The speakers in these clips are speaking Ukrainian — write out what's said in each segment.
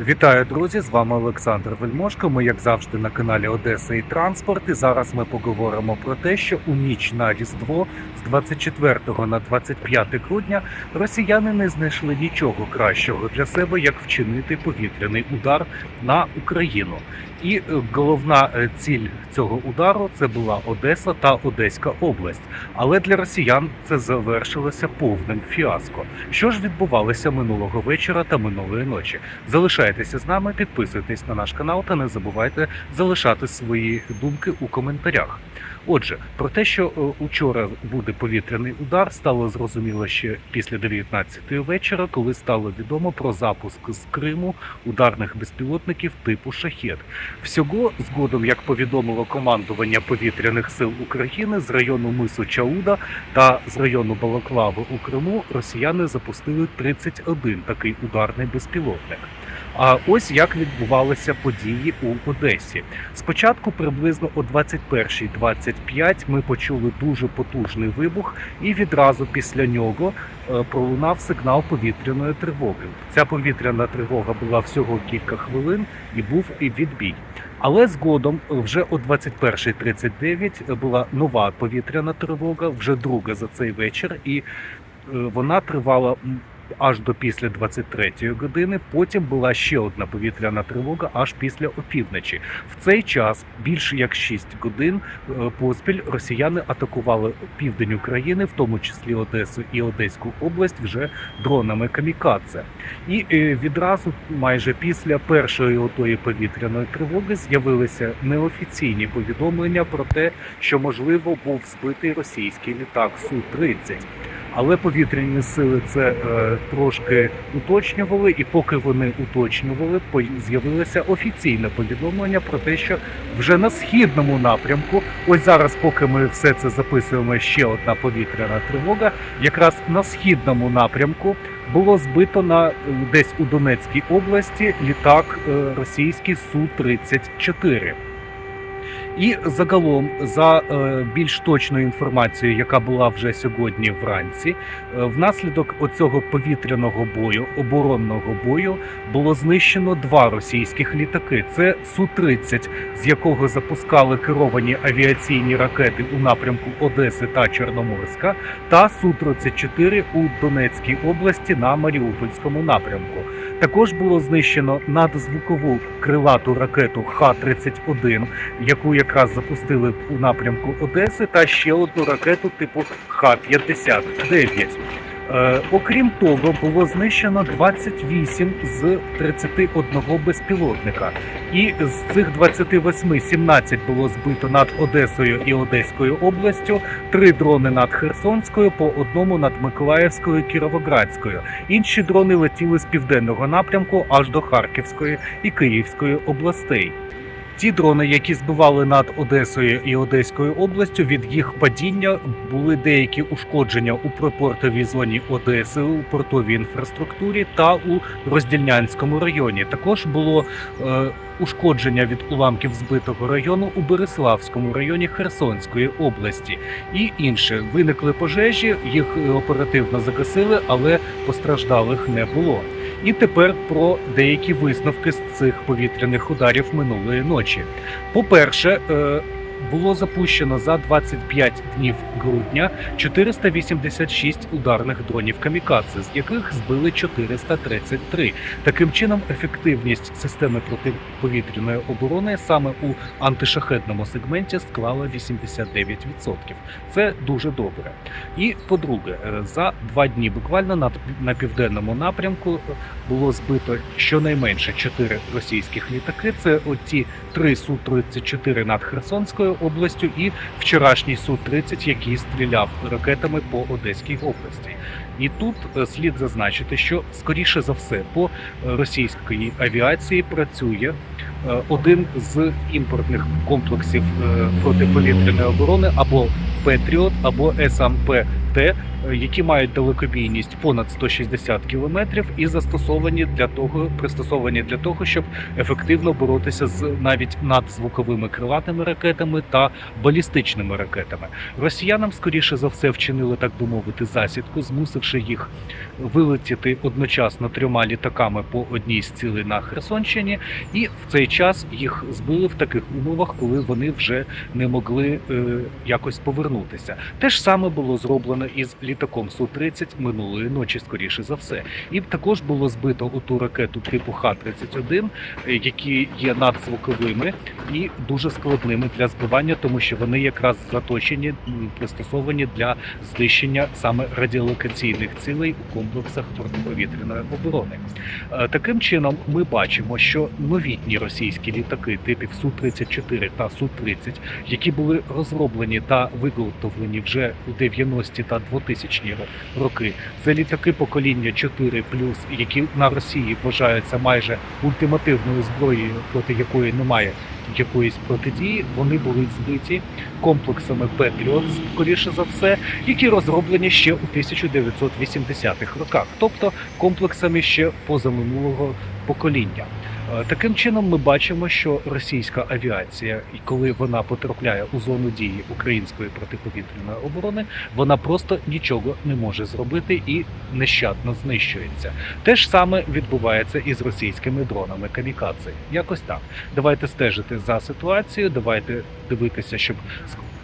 Вітаю, друзі! З вами Олександр Вельмошко. Ми, як завжди, на каналі Одеса і Транспорт. І зараз ми поговоримо про те, що у ніч на Різдво з 24 на 25 грудня росіяни не знайшли нічого кращого для себе, як вчинити повітряний удар на Україну. І е, головна е, ціль цього удару це була Одеса та Одеська область. Але для росіян це завершилося повним фіаско. Що ж відбувалося минулого вечора та минулої ночі? Залишайтеся з нами, підписуйтесь на наш канал та не забувайте залишати свої думки у коментарях. Отже, про те, що е, учора буде повітряний удар, стало зрозуміло ще після 19-ї вечора, коли стало відомо про запуск з Криму ударних безпілотників типу Шахет. Всього згодом, як повідомило командування повітряних сил України з району мису Чауда та з району Балаклави у Криму, росіяни запустили 31 такий ударний безпілотник. А ось як відбувалися події у Одесі. Спочатку, приблизно о 21.25 ми почули дуже потужний вибух, і відразу після нього е, пролунав сигнал повітряної тривоги. Ця повітряна тривога була всього кілька хвилин і був і відбій. Але згодом, е, вже о 21.39 була нова повітряна тривога, вже друга за цей вечір, і е, вона тривала аж до після 23-ї години. Потім була ще одна повітряна тривога аж після опівночі. В цей час більше як 6 годин е, поспіль росіяни атакували південь України, в тому числі Одесу і Одеську область, вже дронами камікадзе. І е, відразу, майже після першої отої повітряної тривоги, з'явилися неофіційні повідомлення про те, що можливо був збитий російський літак Су-30. Але повітряні сили це е, трошки уточнювали, і поки вони уточнювали, з'явилося офіційне повідомлення про те, що вже на східному напрямку, ось зараз, поки ми все це записуємо, ще одна повітряна тривога. Якраз на східному напрямку було збито на е, десь у Донецькій області літак е, російський Су-34. І загалом, за е, більш точною інформацією, яка була вже сьогодні вранці, е, внаслідок оцього повітряного бою, оборонного бою, було знищено два російських літаки. Це Су-30, з якого запускали керовані авіаційні ракети у напрямку Одеси та Чорноморська, та Су-34 у Донецькій області на Маріупольському напрямку. Також було знищено надзвукову крилату ракету Х-31, яку якраз запустили у напрямку Одеси, та ще одну ракету типу Х-59. Е, окрім того, було знищено 28 з 31 безпілотника. І з цих 28 17 було збито над Одесою і Одеською областю, три дрони над Херсонською, по одному над Миколаївською і Кіровоградською. Інші дрони летіли з південного напрямку аж до Харківської і Київської областей. Ті дрони, які збивали над Одесою і Одеською областю, від їх падіння були деякі ушкодження у припортовій зоні Одеси, у портовій інфраструктурі та у Роздільнянському районі. Також було е, ушкодження від уламків збитого району у Береславському районі Херсонської області. І інше виникли пожежі, їх е, оперативно загасили, але постраждалих не було. І тепер про деякі висновки з цих повітряних ударів минулої ночі. По-перше, е, було запущено за 25 днів грудня 486 ударних дронів камікадзе, з яких збили 433. Таким чином, ефективність системи протиповітряної оборони саме у антишахедному сегменті склала 89%. Це дуже добре. І по-друге, е, за два дні буквально на, на південному напрямку було збито щонайменше 4 російських літаки. Це оті 3 Су-34 над Херсонською областю і вчорашній Су-30, який стріляв ракетами по Одеській області. І тут е, слід зазначити, що скоріше за все по російській авіації працює е, один з імпортних комплексів е, протиповітряної оборони або Петріот, або СМП проте е, які мають далекобійність понад 160 кілометрів і застосовані для того, пристосовані для того, щоб ефективно боротися з навіть надзвуковими крилатими ракетами та балістичними ракетами. Росіянам скоріше за все вчинили так би мовити засідку, змусивши їх вилетіти одночасно трьома літаками по одній з цілей на Херсонщині, і в цей час їх збили в таких умовах, коли вони вже не могли е, якось повернутися. Те ж саме було зроблено із літаком Су-30 минулої ночі, скоріше за все. І також було збито оту ракету типу Х-31, е, які є надзвуковими і дуже складними для збивання, тому що вони якраз заточені, пристосовані для знищення саме радіолокаційних цілей у комплексах протиповітряної оборони. Е, Таким чином, ми бачимо, що новітні російські літаки типів Су-34 та Су-30, які були розроблені та виготовлені вже у 90-ті та 2000-ні роки, це літаки покоління 4 які на Росії вважаються майже ультимативною зброєю, проти якої немає якоїсь протидії. Вони були збиті комплексами Петріот, скоріше за все, які розроблені ще у 1980-х роках, тобто комплексами ще позаминулого покоління. Е, Таким чином, ми бачимо, що російська авіація, і коли вона потрапляє у зону дії української протиповітряної оборони, вона просто нічого не може зробити і нещадно знищується. Те ж саме відбувається і з російськими дронами камікадзе. Якось так. Давайте стежити за ситуацією, давайте дивитися, щоб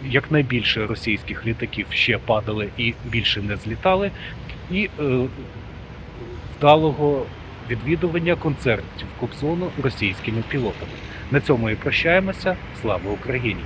якнайбільше російських літаків ще падали і більше не злітали, і е, вдалого відвідування концертів Кобзону російськими пілотами. На цьому і прощаємося. Слава Україні!